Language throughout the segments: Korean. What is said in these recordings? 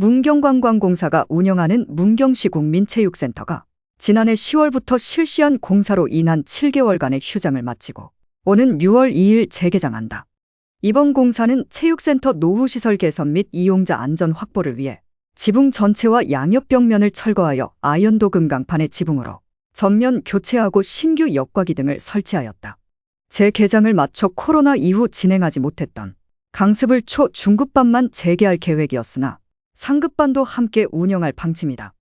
문경관광공사가 운영하는 문경시 국민체육센터가 지난해 10월부터 실시한 공사로 인한 7개월간의 휴장을 마치고 오는 6월 2일 재개장한다. 이번 공사는 체육센터 노후시설 개선 및 이용자 안전 확보를 위해 지붕 전체와 양옆 벽면을 철거하여 아연도 금강판의 지붕으로 전면 교체하고 신규 역과기 등을 설치하였다. 재개장을 마쳐 코로나 이후 진행하지 못했던 강습을 초 중급반만 재개할 계획이었으나 상급반도 함께 운영할 방침이다.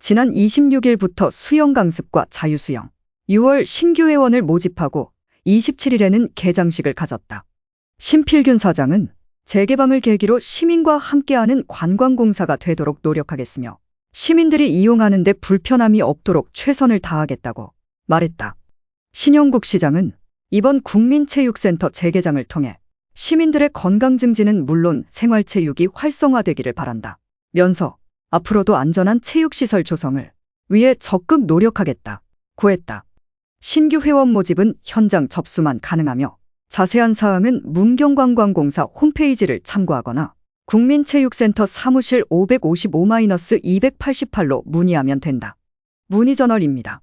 지난 26일부터 수영 강습과 자유수영, 6월 신규 회원을 모집하고 27일에는 개장식을 가졌다. 심필균 사장은 재개방을 계기로 시민과 함께하는 관광공사가 되도록 노력하겠으며 시민들이 이용하는 데 불편함이 없도록 최선을 다하겠다고 말했다. 신영국 시장은 이번 국민체육센터 재개장을 통해 시민들의 건강 증진은 물론 생활체육이 활성화되기를 바란다. 면서 앞으로도 안전한 체육시설 조성을 위해 적극 노력하겠다. 고했다. 신규 회원 모집은 현장 접수만 가능하며 자세한 사항은 문경관광공사 홈페이지를 참고하거나 국민체육센터 사무실 555-288로 문의하면 된다. 문의저널입니다.